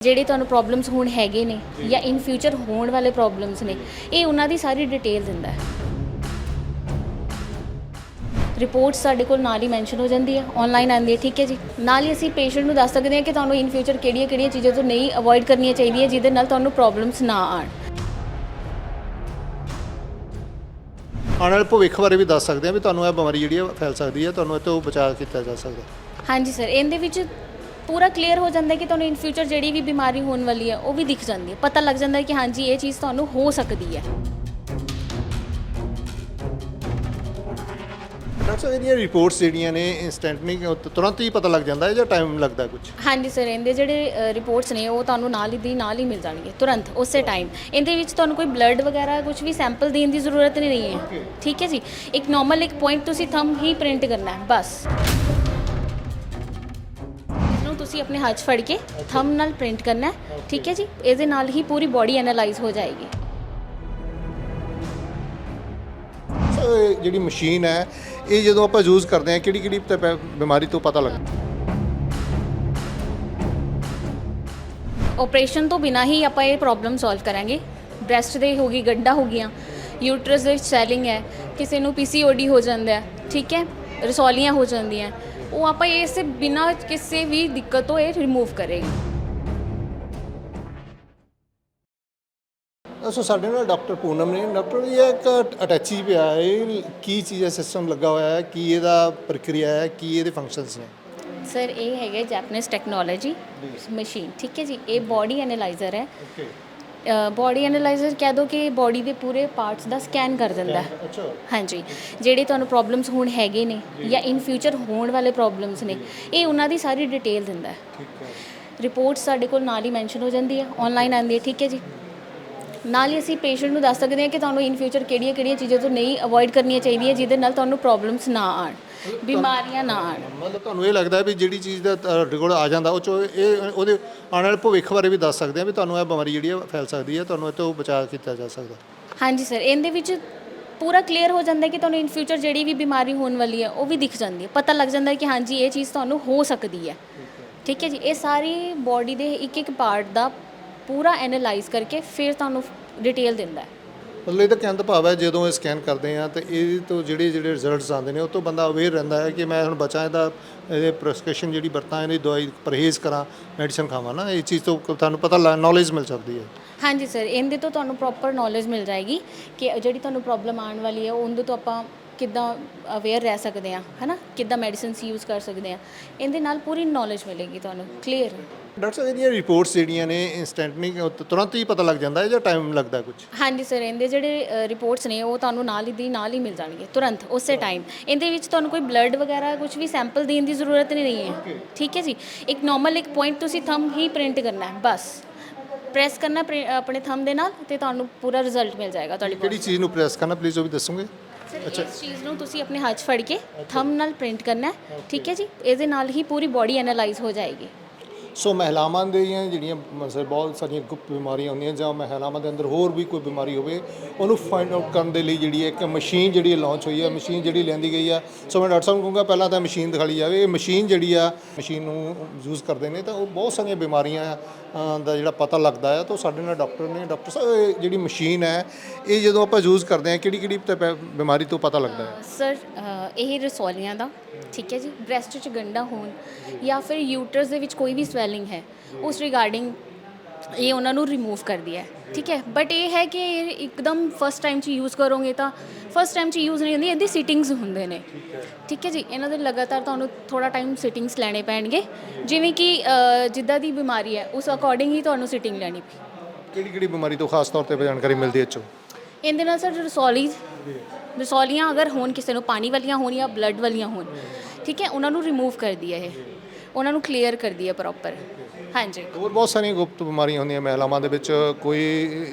ਜਿਹੜੇ ਤੁਹਾਨੂੰ ਪ੍ਰੋਬਲਮਸ ਹੁਣ ਹੈਗੇ ਨੇ ਜਾਂ। ਇਨ ਫਿਊਚਰ ਹੋਣ ਵਾਲੇ ਪ੍ਰੋਬਲਮਸ ਨੇ ਇਹ ਉਹਨਾਂ ਦੀ ਸਾਰੀ ਡਿਟੇਲ ਦਿੰਦਾ ਹੈ। ਰਿਪੋਰਟ ਸਾਡੇ ਕੋਲ ਨਾਲ ਹੀ ਮੈਂਸ਼ਨ ਹੋ ਜਾਂਦੀ ਹੈ ਆਨਲਾਈਨ ਆਉਂਦੀ ਹੈ ਠੀਕ ਹੈ ਜੀ। ਨਾਲ ਹੀ ਅਸੀਂ ਪੇਸ਼ੈਂਟ ਨੂੰ ਦੱਸ ਸਕਦੇ ਹਾਂ ਕਿ ਤੁਹਾਨੂੰ ਇਨ ਫਿਊਚਰ ਕਿਹੜੀਆਂ-ਕਿਹੜੀਆਂ ਚੀਜ਼ਾਂ ਤੋਂ ਨਹੀਂ ਅਵੋਇਡ ਕਰਨੀਆਂ ਚਾਹੀਦੀਆਂ ਜਿਹਦੇ ਨਾਲ ਤੁਹਾਨੂੰ ਪ੍ਰੋਬਲਮਸ ਨਾ ਆਣ ਆਉਣ ਵਾਲੇ ਭਵਿੱਖ ਬਾਰੇ ਵੀ ਦੱਸ ਸਕਦੇ ਆ ਵੀ ਤੁਹਾਨੂੰ ਇਹ ਬਿਮਾਰੀ ਜਿਹੜੀ ਫੈਲ ਸਕਦੀ ਹੈ ਤੁਹਾਨੂੰ ਇਹ ਤੋਂ ਬਚਾਅ ਕੀਤਾ ਜਾ ਸਕਦਾ। ਹਾਂਜੀ ਸਰ ਇਹਦੇ ਵਿੱਚ ਪੂਰਾ ਕਲੀਅਰ ਹੋ ਜਾਂਦਾ ਕਿ ਤੁਹਾਨੂੰ ਇਨ ਫਿਊਚਰ ਜਿਹੜੀ ਵੀ ਬਿਮਾਰੀ ਹੋਣ ਵਾਲੀ ਹੈ ਉਹ ਵੀ ਦਿਖ ਜਾਂਦੀ ਹੈ। ਪਤਾ ਲੱਗ ਜਾਂਦਾ ਕਿ ਹਾਂਜੀ ਇਹ ਚੀਜ਼ ਤੁਹਾਨੂੰ ਹੋ ਸਕਦੀ ਹੈ। ਡਾਕਟਰ ਸਾਹਿਬ ਇਹਦੀਆਂ ਰਿਪੋਰਟਸ ਜਿਹੜੀਆਂ ਨੇ ਇਨਸਟੈਂਟਲੀ ਤੁਰੰਤ ਹੀ ਪਤਾ ਲੱਗ ਜਾਂਦਾ ਹੈ ਜਾਂ ਟਾਈਮ ਲੱਗਦਾ ਕੁਝ ਹਾਂਜੀ ਸਰ ਇਹਦੇ ਜਿਹੜੇ ਰਿਪੋਰਟਸ ਨੇ ਉਹ ਤੁਹਾਨੂੰ ਨਾਲ ਹੀ ਦੀ ਨਾਲ ਹੀ ਮਿਲ ਜਾਣਗੇ ਤੁਰੰਤ ਉਸੇ ਟਾਈਮ ਇਹਦੇ ਵਿੱਚ ਤੁਹਾਨੂੰ ਕੋਈ ਬਲੱਡ ਵਗੈਰਾ ਕੁਝ ਵੀ ਸੈਂਪਲ ਦੇਣ ਦੀ ਜ਼ਰੂਰਤ ਨਹੀਂ ਹੈ। ਠੀਕ ਹੈ ਜੀ? ਇੱਕ ਨਾਰਮਲ ਇੱਕ ਪੁਆਇੰਟ ਤੁਸੀਂ ਥੰਮ ਹੀ ਪ੍ਰਿੰਟ ਕਰਨਾ ਹੈ ਬਸ। ਤੁਸੀਂ ਆਪਣੇ ਹੱਥ 'ਚ ਫੜ ਕੇ ਥੰਮ ਨਾਲ ਪ੍ਰਿੰਟ ਕਰਨਾ ਹੈ। ਠੀਕ ਹੈ ਜੀ? ਇਹਦੇ ਨਾਲ ਹੀ ਪੂਰੀ ਬਾਡੀ ਐਨਾਲਾਈਜ਼ ਹੋ ਜਾਏਗੀ। ਸੋ ਇਹ ਜਿਹੜੀ ਮਸ਼ੀਨ ਹੈ ਇਹ ਜਦੋਂ ਆਪਾਂ ਯੂਜ਼ ਕਰਦੇ ਹਾਂ ਕਿਹੜੀ ਕਿਹੜੀ ਪ- ਬਿਮਾਰੀ ਤੋਂ ਪਤਾ ਲੱਗਦਾ? ਆਪਰੇਸ਼ਨ ਤੋਂ ਬਿਨਾ ਹੀ ਆਪਾਂ ਇਹ ਪ੍ਰੋਬਲਮ ਸੋਲਵ ਕਰਾਂਗੇ। ਬ੍ਰੈਸਟ ਦੇ ਹੋ ਗਈ ਗੰਡਾ ਹੋ ਗਿਆ ਯੂਟਰਸ ਦੇ ਵਿੱਚ ਸਵੈਲਿੰਗ ਹੈ। ਕਿਸੇ ਨੂੰ ਪੀਸੀਓਡੀ ਹੋ ਜਾਂਦਾ ਹੈ। ਠੀਕ ਹੈ? ਰਸੌਲੀਆਂ ਹੋ ਜਾਂਦੀਆਂ। ਉਹ ਆਪਾਂ ਇਸ ਬਿਨਾ ਕਿਸੇ ਵੀ ਦਿੱਕਤ ਤੋਂ ਇਹ ਰਿਮੂਵ ਕਰੇਗਾ। ਸੋ ਸਾਡੇ ਨਾਲ ਡਾਕਟਰ ਪੂਨਮ ਨੇ। ਡਾਕਟਰ ਇਹ ਇੱਕ ਅਟੈਚੀ ਪਿਆ ਹੈ। ਇਹ ਕੀ ਚੀਜ਼ ਹੈ? ਸਿਸਟਮ ਲੱਗਾ ਹੋਇਆ ਹੈ। ਕੀ ਇਹਦਾ ਪ੍ਰਕਿਰਿਆ ਹੈ? ਕੀ ਇਹਦੇ ਫੰਕਸ਼ਨਸ ਨੇ? ਸਰ ਇਹ ਹੈਗਾ ਜੈਪਨੀਜ਼ ਟੈਕਨੋਲੋਜੀ ਮਸ਼ੀਨ ਠੀਕ ਹੈ ਜੀ? ਇਹ ਬਾਡੀ ਐਨਾਲਾਈਜ਼ਰ ਹੈ। ਓਕੇ ਬਾਡੀ ਐਨਾਲਾਈਜ਼ਰ ਕਹਿ ਦੋ ਕਿ ਬਾਡੀ ਦੇ ਪੂਰੇ ਪਾਰਟਸ ਦਾ ਸਕੈਨ ਕਰ ਦਿੰਦਾ ਹੈ। ਅੱਛਾ। ਹਾਂਜੀ। ਜਿਹੜੇ ਤੁਹਾਨੂੰ ਪ੍ਰੋਬਲਮਸ ਹੁਣ ਹੈਗੇ ਨੇ ਜਾਂ। ਇਨ ਫਿਊਚਰ ਹੋਣ ਵਾਲੇ ਪ੍ਰੋਬਲਮਸ ਨੇ ਇਹ ਉਹਨਾਂ ਦੀ ਸਾਰੀ ਡਿਟੇਲ ਦਿੰਦਾ ਹੈ। ਠੀਕ ਹੈ। ਰਿਪੋਰਟ ਸਾਡੇ ਕੋਲ ਨਾਲ ਹੀ ਮੈਂਸ਼ਨ ਹੋ ਜਾਂਦੀ ਹੈ। ਆਨਲਾਈਨ ਆਉਂਦੀ ਹੈ। ਠੀਕ ਹੈ ਜੀ। ਨਾਲ ਹੀ ਅਸੀਂ ਪੇਸ਼ੈਂਟ ਨੂੰ ਦੱਸ ਸਕਦੇ ਹਾਂ ਕਿ ਤੁਹਾਨੂੰ ਇਨ ਫਿਊਚਰ ਕਿਹੜੀਆਂ-ਕਿਹੜੀਆਂ ਚੀਜ਼ਾਂ ਤੋਂ ਨਹੀਂ ਅਵੋਇਡ ਕਰਨੀਆਂ ਚਾਹੀਦੀਆਂ ਜਿਹਦੇ ਨਾਲ ਤੁਹਾਨੂੰ ਪ੍ਰੋਬਲਮਸ ਨਾ ਆਣ ਬਿਮਾਰੀਆਂ ਨਾ ਆਣ ਮਤਲਬ ਤੁਹਾਨੂੰ ਇਹ ਲੱਗਦਾ ਵੀ ਜਿਹੜੀ ਚੀਜ਼ ਦਾ ਤੁਹਾਡੇ ਕੋਲ ਆ ਜਾਂਦਾ ਉਹ ਚੋਂ ਇਹ ਉਹਦੇ ਆਉਣ ਵਾਲੇ ਭਵਿੱਖ ਬਾਰੇ ਵੀ ਦੱਸ ਸਕਦੇ ਆ ਵੀ ਤੁਹਾਨੂੰ ਇਹ ਬਿਮਾਰੀ ਜਿਹੜੀ ਆ ਫੈਲ ਸਕਦੀ ਹੈ ਤੁਹਾਨੂੰ ਇਹ ਤੋਂ ਬਚਾਅ ਕੀਤਾ ਜਾ ਸਕਦਾ। ਹਾਂਜੀ ਸਰ ਇਹਦੇ ਵਿੱਚ ਪੂਰਾ ਕਲੀਅਰ ਹੋ ਜਾਂਦਾ ਹੈ ਕਿ ਤੁਹਾਨੂੰ ਇਨ ਫਿਊਚਰ ਜਿਹੜੀ ਵੀ ਬਿਮਾਰੀ ਹੋਣ ਵਾਲੀ ਹੈ ਉਹ ਵੀ ਦਿਖ ਜਾਂਦੀ ਹੈ। ਪਤਾ ਲੱਗ ਜਾਂਦਾ ਹੈ ਕਿ ਹਾਂਜੀ ਇਹ ਚੀਜ਼ ਤੁਹਾਨੂੰ ਹੋ ਸਕਦੀ ਹੈ। ਠੀਕ ਹੈ ਜੀ ਇਹ ਸਾਰੀ ਬਾਡੀ ਦੇ ਇੱਕ ਇੱਕ ਪਾਰਟ ਦਾ ਪੂਰਾ ਐਨਾਲਾਈਜ਼ ਕਰਕੇ ਫਿਰ ਤੁਹਾਨੂੰ ਡਿਟੇਲ ਦਿੰਦਾ ਹੈ। ਮਤਲਬ ਇਹਦਾ ਕਹਿਣ ਦਾ ਭਾਵ ਹੈ ਜਦੋਂ ਇਹ ਸਕੈਨ ਕਰਦੇ ਆ ਤਾਂ ਇਹ ਤੋਂ ਜਿਹੜੇ ਜਿਹੜੇ ਰਿਜ਼ਲਟਸ ਆਉਂਦੇ ਨੇ ਉਹ ਤੋਂ ਬੰਦਾ ਅਵੇਅਰ ਰਹਿੰਦਾ ਹੈ ਕਿ ਮੈਂ ਹੁਣ ਬਚਾਂ ਇਹਦਾ ਇਹਦੇ ਪ੍ਰੈਸਕ੍ਰਿਪਸ਼ਨ ਜਿਹੜੀ ਵਰਤਾਂ ਇਹਦੀ ਦਵਾਈ ਪਰਹੇਜ਼ ਕਰਾਂ ਮੈਡੀਸਨ ਖਾਵਾਂ ਨਾ ਇਹ ਚੀਜ਼ ਤੋਂ ਤੁਹਾਨੂੰ ਪਤਾ ਨੌਲੇਜ ਮਿਲ ਸਕਦੀ ਹੈ। ਹਾਂਜੀ ਸਰ ਇਹਦੇ ਤੋਂ ਤੁਹਾਨੂੰ ਪ੍ਰੋਪਰ ਨੌਲੇਜ ਮਿਲ ਜਾਏਗੀ ਕਿ ਜਿਹੜੀ ਤੁਹਾਨੂੰ ਪ੍ਰੋਬਲਮ ਆਉਣ ਵਾਲੀ ਹੈ ਉਹਦੇ ਤੋਂ ਆਪਾਂ ਕਿੱਦਾਂ ਅਵੇਅਰ ਰਹਿ ਸਕਦੇ ਹਾਂ ਹਨਾ? ਕਿੱਦਾਂ ਮੈਡੀਸਿਨਸ ਯੂਜ਼ ਕਰ ਸਕਦੇ ਹਾਂ। ਇਹਦੇ ਨਾਲ ਪੂਰੀ ਨੌਲੇਜ ਮਿਲੇਗੀ ਤੁਹਾਨੂੰ ਕਲੀਅਰ ਡਾਕਟਰ ਸਾਹਿਬ ਇਹਦੀਆਂ ਰਿਪੋਰਟਸ ਜਿਹੜੀਆਂ ਨੇ ਇਨਸਟੈਂਟਲੀ ਤੁਰੰਤ ਹੀ ਪਤਾ ਲੱਗ ਜਾਂਦਾ ਹੈ ਜਾਂ ਟਾਈਮ ਲੱਗਦਾ ਕੁਝ ਹਾਂਜੀ ਸਰ ਇਹਦੇ ਜਿਹੜੇ ਰਿਪੋਰਟਸ ਨੇ ਉਹ ਤੁਹਾਨੂੰ ਨਾਲ ਹੀ ਦੀ ਨਾਲ ਹੀ ਮਿਲ ਜਾਣਗੇ ਤੁਰੰਤ ਉਸੇ ਟਾਈਮ ਇਹਦੇ ਵਿੱਚ ਤੁਹਾਨੂੰ ਕੋਈ ਬਲੱਡ ਵਗੈਰਾ ਕੁਝ ਵੀ ਸੈਂਪਲ ਦੇਣ ਦੀ ਜ਼ਰੂਰਤ ਨਹੀਂ ਹੈ। ਠੀਕ ਹੈ ਜੀ? ਇੱਕ ਨਾਰਮਲ ਇੱਕ ਪੁਆਇੰਟ ਤੁਸੀਂ ਥੰਮ ਹੀ ਪ੍ਰਿੰਟ ਕਰਨਾ ਹੈ ਬਸ। ਪ੍ਰੈਸ ਕਰਨਾ ਆਪਣੇ ਥੰਮ ਦੇ ਨਾਲ ਤੇ ਤੁਹਾਨੂੰ ਪੂਰਾ ਰਿਜ਼ਲਟ ਮਿਲ ਜਾਏਗਾ ਤੁਹਾਡੀ ਕਿਹੜੀ ਚੀਜ਼ ਨੂੰ ਪ੍ਰੈਸ ਕਰਨਾ ਪਲੀਜ਼ ਉਹ ਵੀ ਦੱਸੋਗੇ? ਸਰ ਇਸ ਚੀਜ਼ ਨੂੰ ਤੁਸੀਂ ਆਪਣੇ ਹੱਥ 'ਚ ਫੜ ਕੇ ਥੰਮ ਨਾਲ ਪ੍ਰਿੰਟ ਕਰਨਾ ਹੈ ਠੀਕ ਹੈ ਜੀ? ਇਹਦੇ ਨਾਲ ਹੀ ਪੂਰੀ ਬਾਡੀ ਐਨਾਲਾਈਜ਼ ਹੋ ਜਾਏਗੀ। ਸੋ ਮਹਿਲਾਵਾਂ ਦੀਆਂ ਜਿਹੜੀਆਂ ਮਸਲ ਬਹੁਤ ਸਾਰੀਆਂ ਗੁਪਤ ਬਿਮਾਰੀਆਂ ਹੁੰਦੀਆਂ ਜਾਂ ਮਹਿਲਾਵਾਂ ਦੇ ਅੰਦਰ ਹੋਰ ਵੀ ਕੋਈ ਬਿਮਾਰੀ ਹੋਵੇ, ਉਹਨੂੰ ਫਾਈਂਡ ਆਊਟ ਕਰਨ ਦੇ ਲਈ ਜਿਹੜੀ ਹੈ ਇੱਕ ਮਸ਼ੀਨ ਜਿਹੜੀ ਲਾਂਚ ਹੋਈ ਹੈ ਮਸ਼ੀਨ ਜਿਹੜੀ ਲੈਂਦੀ ਗਈ ਆ ਸੋ ਮੈਂ ਡਾਕਟਰ ਸਾਹਿਬ ਨੂੰ ਕਹੂੰਗਾ, ਪਹਿਲਾਂ ਤਾਂ ਮਸ਼ੀਨ ਦਿਖਾਈ ਜਾਵੇ। ਇਹ ਮਸ਼ੀਨ ਜਿਹੜੀ ਆ ਮਸ਼ੀਨ ਨੂੰ ਯੂਜ਼ ਕਰਦੇ ਨੇ, ਤਾਂ ਉਹ ਬਹੁਤ ਸਾਰੀਆਂ ਬਿਮਾਰੀਆਂ ਦਾ ਜਿਹੜਾ ਪਤਾ ਲੱਗਦਾ ਹੈ ਤਾਂ ਉਹ ਸਾਡੇ ਨਾਲ ਡਾਕਟਰ ਨੇ ਡਾਕਟਰ ਸਾਹਿਬ, ਇਹ ਜਿਹੜੀ ਮਸ਼ੀਨ ਹੈ, ਇਹ ਜਦੋਂ ਆਪਾਂ ਯੂਜ਼ ਕਰਦੇ ਹਾਂ ਕਿਹੜੀ ਕਿਹੜੀ ਬਿਮਾਰੀ ਤੋਂ ਪਤਾ ਲੱਗਦਾ ਹੈ? ਸਰ ਇਹ ਰਸੌਲੀਆਂ ਦਾ, ਠੀਕ ਹੈ ਜੀ? ਬ੍ਰੈਸਟ 'ਚ ਗੰਡਾ ਹੋਣ ਜਾਂ ਫਿਰ ਯੂਟਰਸ ਦੇ ਵਿੱਚ ਕੋਈ ਵੀ ਸਵੈਲਿੰਗ ਹੈ। ਉਸ ਰਿਗਾਰਡਿੰਗ ਇਹ ਉਹਨਾਂ ਨੂੰ ਰਿਮੂਵ ਕਰਦੀ ਹੈ। ਠੀਕ ਹੈ। ਬਟ ਇਹ ਹੈ ਕਿ ਇਹ ਇੱਕਦਮ ਫਸਟ ਟਾਈਮ 'ਚ ਯੂਜ਼ ਕਰੋਗੇ ਤਾਂ ਫਸਟ ਟਾਈਮ 'ਚ ਯੂਜ਼ ਨਹੀਂ ਹੁੰਦੀ ਇਹਦੀ ਸਿਟਿੰਗਸ ਹੁੰਦੇ ਨੇ। ਠੀਕ ਹੈ ਜੀ। ਇਹਨਾਂ ਦੇ ਲਗਾਤਾਰ ਤੁਹਾਨੂੰ ਥੋੜਾ ਟਾਈਮ ਸਿਟਿੰਗਸ ਲੈਣੇ ਪੈਣਗੇ। ਜਿਵੇਂ ਕਿ ਜਿੱਦਾਂ ਦੀ ਬਿਮਾਰੀ ਹੈ ਉਸ ਅਕੋਰਡਿੰਗ ਹੀ ਤੁਹਾਨੂੰ ਸਿਟਿੰਗ ਲੈਣੀ ਪਈ। ਕਿਹੜੀ ਕਿਹੜੀ ਬਿਮਾਰੀ ਤੋਂ ਖਾਸ ਤੌਰ ਤੇ ਜਾਣਕਾਰੀ ਮਿਲਦੀ ਹੈ 'ਚੋਂ ਇਹਦੇ ਨਾਲ ਸਰ ਰਸੌਲੀ ਰਸੌਲੀਆਂ ਅਗਰ ਹੋਣ ਕਿਸੇ ਨੂੰ ਪਾਣੀ ਵਾਲੀਆਂ ਹੋਣ ਜਾਂ ਬਲੱਡ ਵਾਲੀਆਂ ਹੋਣ ਠੀਕ ਹੈ ਉਹਨਾਂ ਨੂੰ ਰਿਮੂਵ ਕਰਦੀ ਹੈ ਇਹ। ਉਹਨਾਂ ਨੂੰ ਕਲੀਅਰ ਕਰਦੀ ਹੈ ਪ੍ਰੋਪਰ ਹਾਂਜੀ। ਹੋਰ ਬਹੁਤ ਸਾਰੀਆਂ ਗੁਪਤ ਬਿਮਾਰੀਆਂ ਹੁੰਦੀਆਂ ਮਹਿਲਾਵਾਂ ਦੇ ਵਿੱਚ ਕੋਈ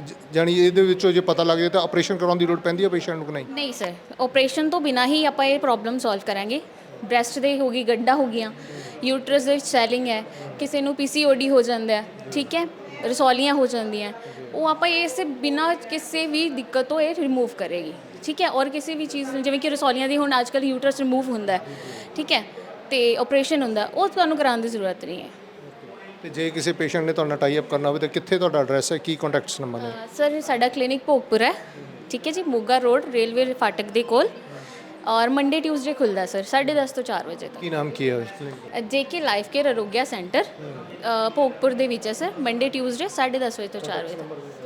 ਜ- ਜਾਣੀ ਇਹਦੇ ਵਿੱਚੋਂ ਜੇ ਪਤਾ ਲੱਗ ਜਾਏ ਤਾਂ ਆਪਰੇਸ਼ਨ ਕਰਾਉਣ ਦੀ ਲੋੜ ਪੈਂਦੀ ਹੈ ਪੇਸ਼ੈਂਟ ਨੂੰ ਕਿ ਨਹੀਂ? ਨਹੀਂ ਸਰ ਆਪਰੇਸ਼ਨ ਤੋਂ ਬਿਨਾ ਹੀ ਆਪਾਂ ਇਹ ਪ੍ਰੋਬਲਮ ਸੋਲਵ ਕਰਾਂਗੇ। ਬ੍ਰੈਸਟ ਦੇ ਹੋ ਗਈ ਗੰਡਾ ਹੋ ਗਿਆ ਯੂਟਰਸ ਦੇ ਵਿੱਚ ਸਵੈਲਿੰਗ ਹੈ ਕਿਸੇ ਨੂੰ ਪੀਸੀਓਡੀ ਹੋ ਜਾਂਦਾ ਹੈ ਠੀਕ ਹੈ ਰਸੌਲੀਆਂ ਹੋ ਜਾਂਦੀਆਂ ਉਹ ਆਪਾਂ ਇਸ ਬਿਨਾ ਕਿਸੇ ਵੀ ਦਿੱਕਤ ਤੋਂ ਇਹ ਰਿਮੂਵ ਕਰੇਗੀ ਠੀਕ ਹੈ ਔਰ ਕਿਸੇ ਵੀ ਚੀਜ਼ ਜਿਵੇਂ ਕਿ ਰਸੌਲੀਆਂ ਦੀ ਹੁਣ ਅੱਜਕੱਲ ਯੂਟਰਸ ਰਿਮੂਵ ਹੁੰਦਾ ਹੈ ਠੀਕ ਹੈ ਤੇ ਆਪਰੇਸ਼ਨ ਹੁੰਦਾ ਉਹ ਤੁਹਾਨੂੰ ਕਰਾਉਣ ਦੀ ਜ਼ਰੂਰਤ ਨਹੀਂ ਹੈ। ਤੇ ਜੇ ਕਿਸੇ ਪੇਸ਼ੈਂਟ ਨੇ ਤੁਹਾਡਾ ਟਾਈ ਅਪ ਕਰਨਾ ਹੋਵੇ ਤਾਂ ਕਿੱਥੇ ਤੁਹਾਡਾ ਐਡਰੈਸ ਹੈ? ਕੀ ਕੰਟੈਕਟਸ ਨੰਬਰ ਹੈ? ਸਰ ਸਾਡਾ ਕਲੀਨਿਕ ਭੋਗਪੁਰ ਹੈ। ਠੀਕ ਹੈ ਜੀ ਮੋਗਾ ਰੋਡ ਰੇਲਵੇ ਫਾਟਕ ਦੇ ਕੋਲ। ਔਰ ਮੰਡੇ ਟਿਊਜ਼ਡੇ ਖੁੱਲਦਾ ਸਰ 10:30 ਤੋਂ 4 ਵਜੇ ਕੀ ਨਾਮ ਕੀ ਹੈ? ਤੱਕ J K life care Arogya centre Bhogpur ਦੇ ਵਿੱਚ ਹੈ ਸਰ। ਮੰਡੇ ਟਿਊਜ਼ਡੇ 10:30 ਵਜੇ ਤੋਂ 4 ਵਜੇ ਤੱਕ।